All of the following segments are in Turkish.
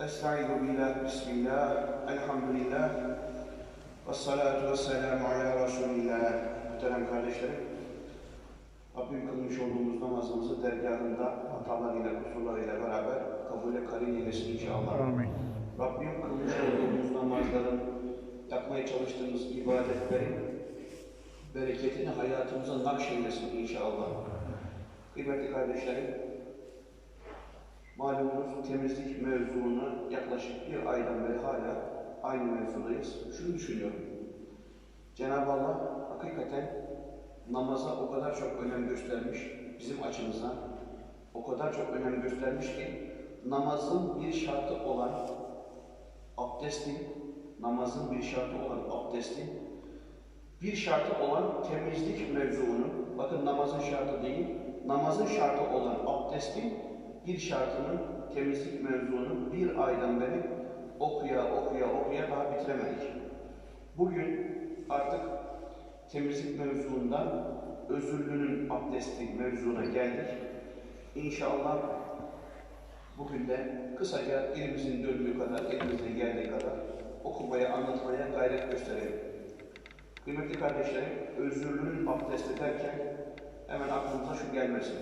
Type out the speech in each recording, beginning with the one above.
Estaizu billah, bismillah, elhamdülillah, ve salatu ve selamu ala Resulillah. Muhterem kardeşlerim, Rabbim kılmış olduğumuz namazımızı dergahında hatalarıyla, kusurlarıyla beraber kabule karin eylesin inşallah. Amin. Rabbim kılmış olduğumuz namazların, yapmaya çalıştığımız ibadetlerin bereketini hayatımıza nakşeylesin inşallah. Kıymetli kardeşlerim, malumunuz temizlik mevzunu yaklaşık bir aydan beri hala aynı mevzudayız. Şunu düşünüyorum. Cenab-ı Allah hakikaten namaza o kadar çok önem göstermiş, bizim açımızdan o kadar çok önem göstermiş ki namazın bir şartı olan abdestin, namazın bir şartı olan abdestin, bir şartı olan temizlik mevzuunu, bakın namazın şartı değil, namazın şartı olan abdestin bir şartının temizlik mevzuunu bir aydan beri okuya okuya okuya daha bitiremedik. Bugün artık temizlik mevzuundan özürlünün abdesti mevzuna geldik. İnşallah bugün de kısaca elimizin döndüğü kadar, elimizin geldiği kadar okumaya, anlatmaya gayret gösterelim. Kıymetli kardeşlerim, özürlünün abdesti derken hemen aklımıza şu gelmesin.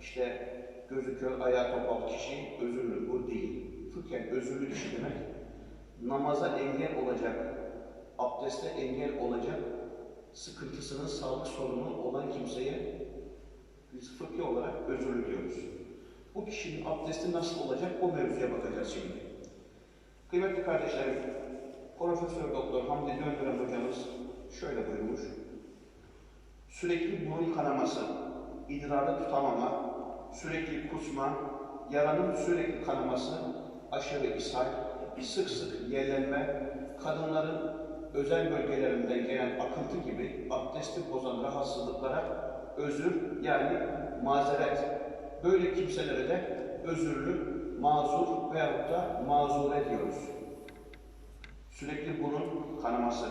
İşte gözü kör, ayağı topal kişi özürlü. Bu değil. Fıkhen özürlü kişi demek, namaza engel olacak, abdeste engel olacak, sıkıntısının sağlık sorunu olan kimseye biz fıkhi olarak özürlü diyoruz. Bu kişinin abdesti nasıl olacak o mevzuya bakacağız şimdi. Kıymetli kardeşlerim, Profesör Doktor Hamdi Döndüren hocamız şöyle buyurmuş. Sürekli burun kanaması, idrarı tutamama, sürekli kusma, yaranın sürekli kanaması, aşırı ishal, sık sık yerlenme, kadınların özel bölgelerinden gelen akıntı gibi abdesti bozan rahatsızlıklara özür yani mazeret. Böyle kimselere de özürlü, mazur veyahut da mazure diyoruz. Sürekli burun kanaması,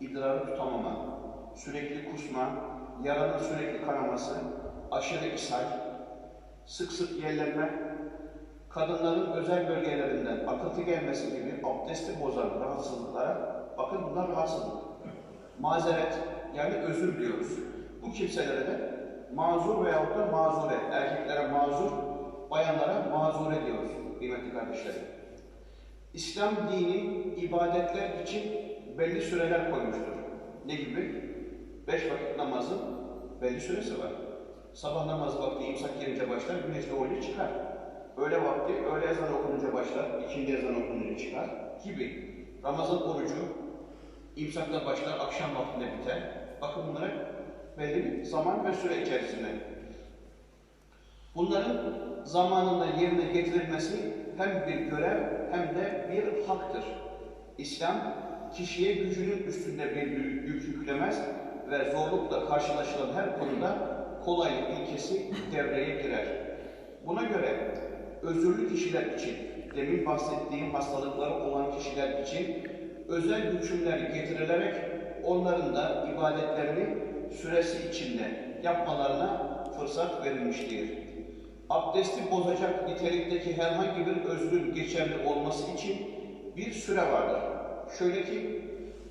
idrarı tutamama, sürekli kusma, yaranın sürekli kanaması, aşırı ishal, sık sık yerlenme, kadınların özel bölgelerinden akıntı gelmesi gibi abdesti bozan rahatsızlıklara, bakın bunlar rahatsızlık. Mazeret, yani özür diyoruz. Bu kimselere de mazur veyahut da mazure, erkeklere mazur, bayanlara mazure diyoruz kıymetli kardeşlerim. İslam dini ibadetler için belli süreler koymuştur. Ne gibi? Beş vakit namazın belli süresi var. Sabah namazı vakti imsak gelince başlar, güneş doğunca çıkar. Öğle vakti, öğle ezan okununca başlar, ikindi ezan okununca çıkar gibi. Ramazan orucu imsakla başlar, akşam vaktinde biter. Bakın bunlara belli bir zaman ve süre içerisinde. Bunların zamanında yerine getirilmesi hem bir görev hem de bir haktır. İslam kişiye gücünün üstünde bir yük yüklemez ve zorlukla karşılaşılan her konuda kolaylık ilkesi devreye girer. Buna göre özürlü kişiler için, demin bahsettiğim hastalıkları olan kişiler için özel hükümler getirilerek onların da ibadetlerini süresi içinde yapmalarına fırsat verilmiştir. Abdesti bozacak nitelikteki herhangi bir özrün geçerli olması için bir süre vardır. Şöyle ki,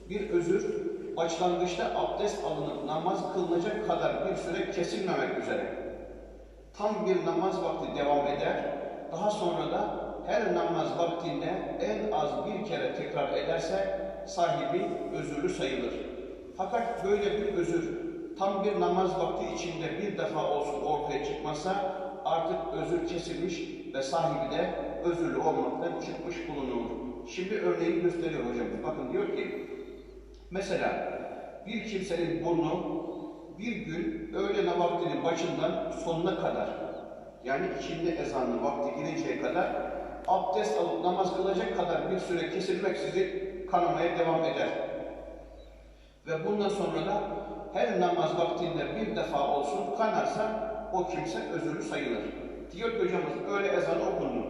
bir özür başlangıçta abdest alınıp namaz kılınacak kadar bir süre kesilmemek üzere tam bir namaz vakti devam eder, daha sonra da her namaz vaktinde en az bir kere tekrar ederse sahibi özürlü sayılır. Fakat böyle bir özür tam bir namaz vakti içinde bir defa olsun ortaya çıkmasa artık özür kesilmiş ve sahibi de özürlü olmaktan çıkmış bulunur. Şimdi örneğini gösteriyor hocam. Bakın diyor ki, mesela bir kimsenin burnu bir gün öğle vaktinin başından sonuna kadar, yani ikindi ezanı vakti gelinceye kadar abdest alıp namaz kılacak kadar bir süre kesilmeksizin kanamaya devam eder. Ve bundan sonra da her namaz vaktinde bir defa olsun kanarsa o kimse özürlü sayılır. Diyor ki hocamız öyle ezan okundu.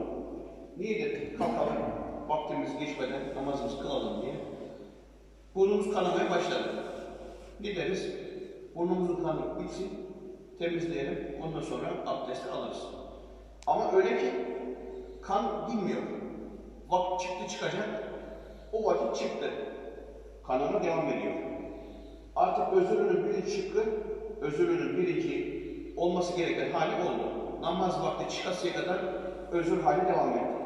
Niye dedik kalkalım vaktimiz geçmeden namazımızı kılalım diye. Burnumuz kanamaya başladı. Ne deriz? Burnumuzun kanı bitsin, temizleyelim, ondan sonra abdesti alırız. Ama öyle ki kan dinmiyor. Vakit çıktı çıkacak. O vakit çıktı. Kanama devam ediyor. Artık özürünün birinci şıkkı, özürünün birinci olması gereken hali oldu. Namaz vakti çıkasıya kadar özür hali devam etti.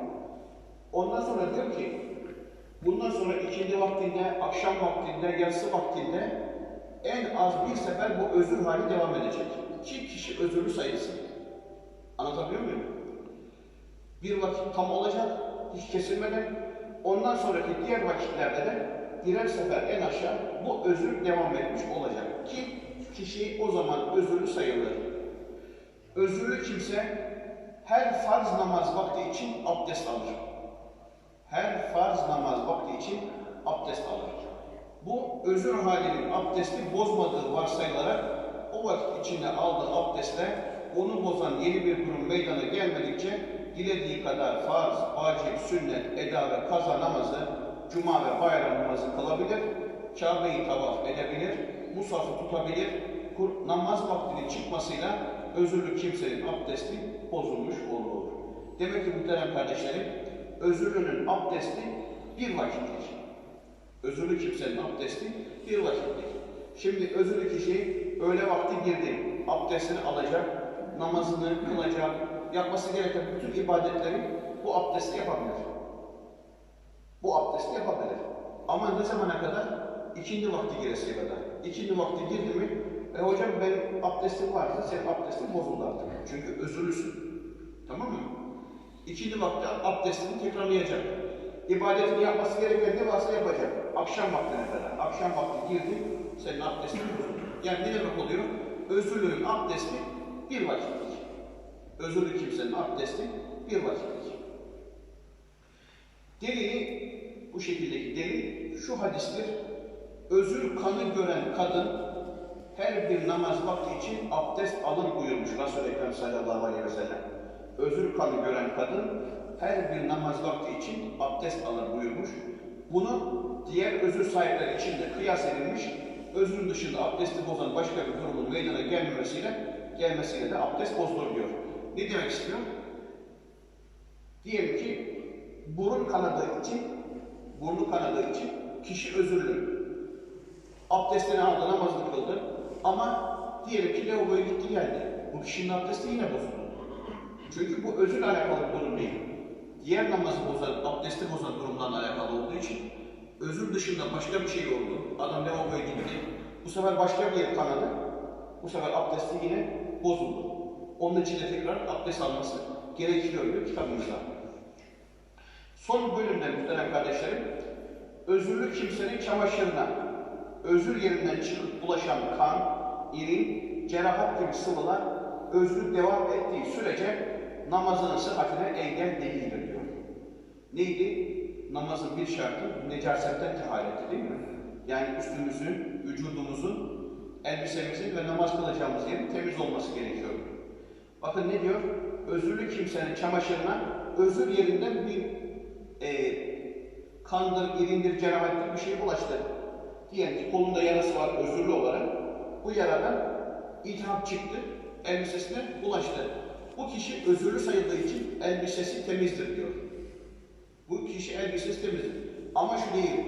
Ondan sonra diyor ki, bundan sonra ikindi vaktinde, akşam vaktinde, yatsı vaktinde en az bir sefer bu özür hali devam edecek. Ki kişi özürlü sayılsın. Anlatabiliyor muyum? Bir vakit tam olacak, hiç kesilmeden. Ondan sonraki diğer vakitlerde de birer sefer en aşağı bu özür devam etmiş olacak. Ki kişi o zaman özürlü sayılır. Özürlü kimse her farz namaz vakti için abdest alır. Her farz namaz vakti için abdest alır. Bu özür halinin abdesti bozmadığı varsayılarak o vakit içinde aldığı abdestle onu bozan yeni bir durum meydana gelmedikçe dilediği kadar farz, vacip, sünnet, eda ve kaza namazı, cuma ve bayram namazı kılabilir, Kabe'yi tavaf edebilir, musafı tutabilir, kur- namaz vaktinin çıkmasıyla özürlü kimsenin abdesti bozulmuş olur. Demek ki muhterem kardeşlerim, özürlünün abdesti bir vakittir. Özürlü kimsenin abdesti bir vakittir. Şimdi özürlü kişi öğle vakti girdi, abdestini alacak, namazını kılacak, yapması gereken bütün ibadetleri bu abdestle yapabilir. Bu abdestle yapabilir. Ama ne zamana kadar? İkindi vakti giresiye kadar. İkindi vakti girdi mi, e hocam benim abdestim varsa senin abdestin bozuldu artık. Çünkü özürlüsün. Tamam mı? İkindi vakti abdestini tekrarlayacak. İbadetini yapması gereken ne varsa yapacak. Akşam vaktine kadar. Akşam vakti girdi, senin abdestin bozuldu. Yani ne demek oluyor? Özürlünün abdesti bir vakitlik. Özürlü kimsenin abdesti bir vakitlik. Delili, bu şekildeki delil şu hadistir. Özür kanı gören kadın her bir namaz vakti için abdest alır buyurmuş Resul-i Ekrem sallallahu aleyhi ve sellem. Özür kanı gören kadın her bir namaz vakti için abdest alır buyurmuş. Bunu diğer özür sahipleri için de kıyas edilmiş. Özrün dışında abdesti bozan başka bir durumun meydana gelmemesiyle gelmesiyle de abdest bozulur diyor. Ne demek istiyor? Diyelim ki burun kanadığı için, burnu kanadığı için kişi özürlü. Abdestini aldı, namazını kıldı. Ama diyelim ki lavaboya gitti geldi. Bu kişinin abdesti yine bozuldu. Çünkü bu özürle alakalı durum değil. Diğer namazı bozan, abdesti bozan durumlarla alakalı olduğu için özür dışında başka bir şey oldu. Adam lavaboya gitti. Bu sefer başka bir yer kanadı. Bu sefer abdesti yine bozuldu. Onun için de tekrar abdest alması gerekiyor kitabımızda. Son bölümde muhterem kardeşlerim, özürlü kimsenin çamaşırına, özür yerinden çıkıp bulaşan kan, irin, cerahat gibi sıvılar özür devam ettiği sürece namazının sıhhatine engel değildir diyor. Neydi? Namazın bir şartı necasetten tehaleti değil mi? Yani üstümüzün, vücudumuzun, elbisemizin ve namaz kılacağımız yerin temiz olması gerekiyor. Bakın ne diyor? Özürlü kimsenin çamaşırına özür yerinden bir e, kandır, irindir, cerahattir bir şey bulaştı. Diyelim ki kolunda yarası var özürlü olarak. Bu yaradan iltihap çıktı, elbisesine bulaştı. Bu kişi özürlü sayıldığı için elbisesi temizdir diyor. Bu kişi elbisesi temizdir. Ama şu değil.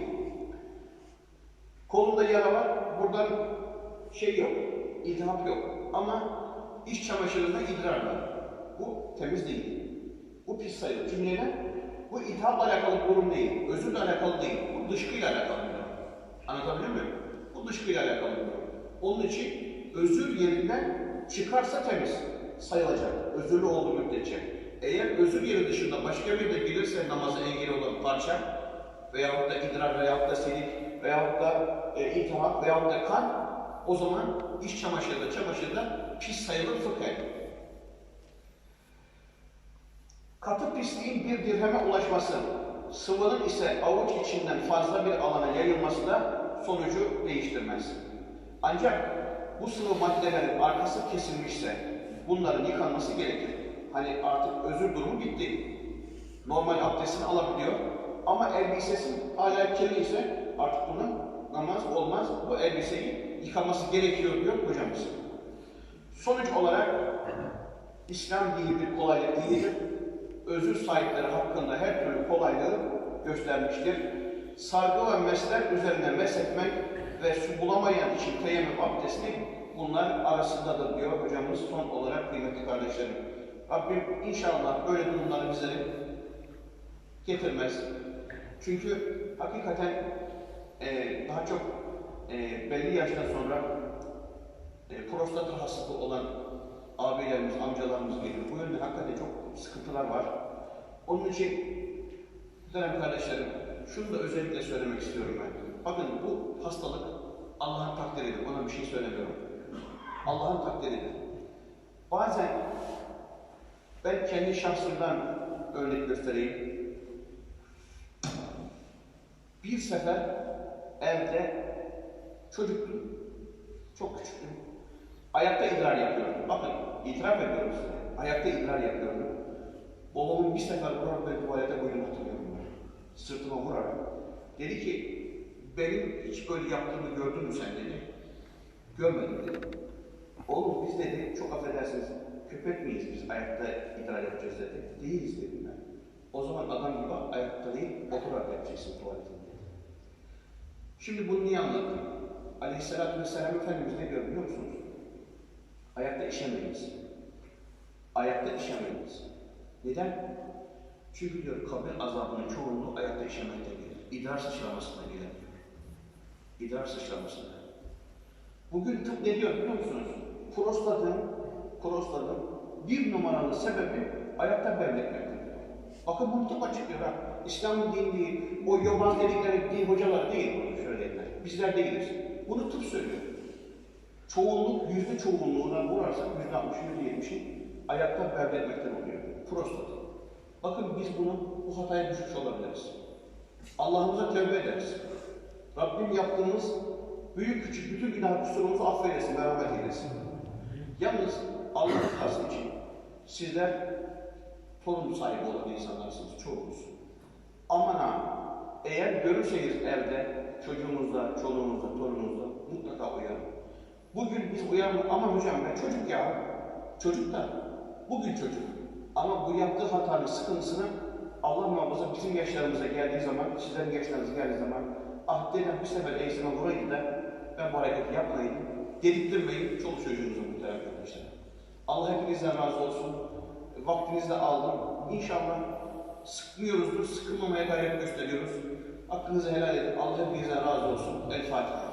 Kolunda yara var, buradan şey yok, iltihap yok. Ama iç çamaşırında idrar var. Bu temiz değil. Bu pis sayılır. Çünkü neden? Bu iltihapla alakalı durum değil. Özürle alakalı değil. Bu dışkıyla alakalı durum. Anlatabiliyor muyum? Bu dışkıyla alakalı durum. Onun için özür yerinden çıkarsa temiz sayılacak. Özürlü olduğu müddetçe. Eğer özür yeri dışında başka bir de gelirse namaza engel olan parça veyahut da idrar veyahut da silik veyahut da e, iltihap veyahut da kan o zaman iç çamaşırda, çamaşırda pis sayılır fıkhen. Katı pisliğin bir dirheme ulaşması, sıvının ise avuç içinden fazla bir alana yayılması da sonucu değiştirmez. Ancak bu sıvı maddelerin arkası kesilmişse bunların yıkanması gerekir. Hani artık özür durumu bitti. Normal abdestini alabiliyor ama elbisesi hala kirli ise artık bunun namaz olmaz. Bu elbiseyi yıkaması gerekiyor diyor hocamız. Sonuç olarak İslam dini bir kolaylık değildir. Özür sahipleri hakkında her türlü kolay kolaylığı göstermiştir. Sargı ve mesler üzerine meshetmek ve su bulamayan için teyemmüm abdesti bunlar arasındadır diyor hocamız son olarak kıymetli kardeşlerim. Rabbim inşallah böyle durumları bizleri getirmez. Çünkü hakikaten e, daha çok e, belli yaştan sonra e, prostat rahatsızlığı olan abilerimiz, amcalarımız geliyor. Bu yönde hakikaten çok sıkıntılar var. Onun için Muhterem kardeşlerim, şunu da özellikle söylemek istiyorum ben. Bakın bu hastalık Allah'ın takdiridir. Ona bir şey söylemiyorum. Allah'ın takdiridir. Bazen ben kendi şahsımdan örnek göstereyim. Bir sefer evde çocuktum. Çok küçüktüm. Ayakta idrar yapıyordum. Bakın itiraf ediyorum size. Ayakta idrar yapıyordum. Babamın bir sefer vurarak beni tuvalete koyduğunu hatırlıyorum ben. Sırtıma vurarak. Dedi ki, benim hiç böyle yaptığımı gördün mü sen dedi. Görmedim dedi. Oğlum biz dedi, çok affedersiniz, köpek miyiz biz ayakta idrar yapacağız dedi. Değiliz dedim ben. O zaman adam gibi ayakta değil, oturarak yapacaksın tuvaletini dedi. Şimdi bunu niye anlattım? Aleyhisselatü Vesselam Efendimiz ne diyor biliyor musunuz? Ayakta işemeyiniz. Ayakta işemeyiniz. Neden? Çünkü diyor kabir azabının çoğunluğu ayakta işemekte gelir. İdrar sıçramasına gelir diyor. İdrar sıçramasına. Bugün tıp ne diyor biliyor musunuz? Prostatın, prostatın bir numaralı sebebi ayakta bevletmektir diyor. Bakın bunu tıp açıklıyor ha. İslam din değil, o yobaz dedikleri din hocalar değil bunu söyleyenler. Bizler değiliz. Bunu tıp söylüyor. Çoğunluk, yüzde çoğunluğuna vurarsak yüzde altmış, yüzde yetmişi ayakta bevletmekten oluyor. Prostat. Bakın biz bunu, bu hataya düşmüş olabiliriz. Allah'ımıza tövbe ederiz. Rabbim yaptığımız büyük küçük bütün günah kusurumuzu affeylesin, merhamet eylesin. Yalnız Allah rızası için sizler torun sahibi olan insanlarsınız çoğunuz. Aman ha, eğer görürseniz evde çocuğunuzda, çoluğunuzda, torununuzda mutlaka uyarın. Bugün biz uyandık ama hocam ben çocuk ya, çocuk da bugün çocuk. Ama bu yaptığı hatanın sıkıntısını Allah muhafaza bizim yaşlarımıza geldiği zaman, sizlerin yaşlarınıza geldiği zaman ah dedem bir sefer eğitime vuraydı da ben bu hareketi yapmayayım, dedirtmeyin çoluk çocuğunuza kardeşler. Allah hepinizden razı olsun. Vaktinizi de aldım. İnşallah sıkmıyoruzdur, sıkılmamaya gayret gösteriyoruz. Hakkınızı helal edin. Allah hepinizden razı olsun. El Fatiha.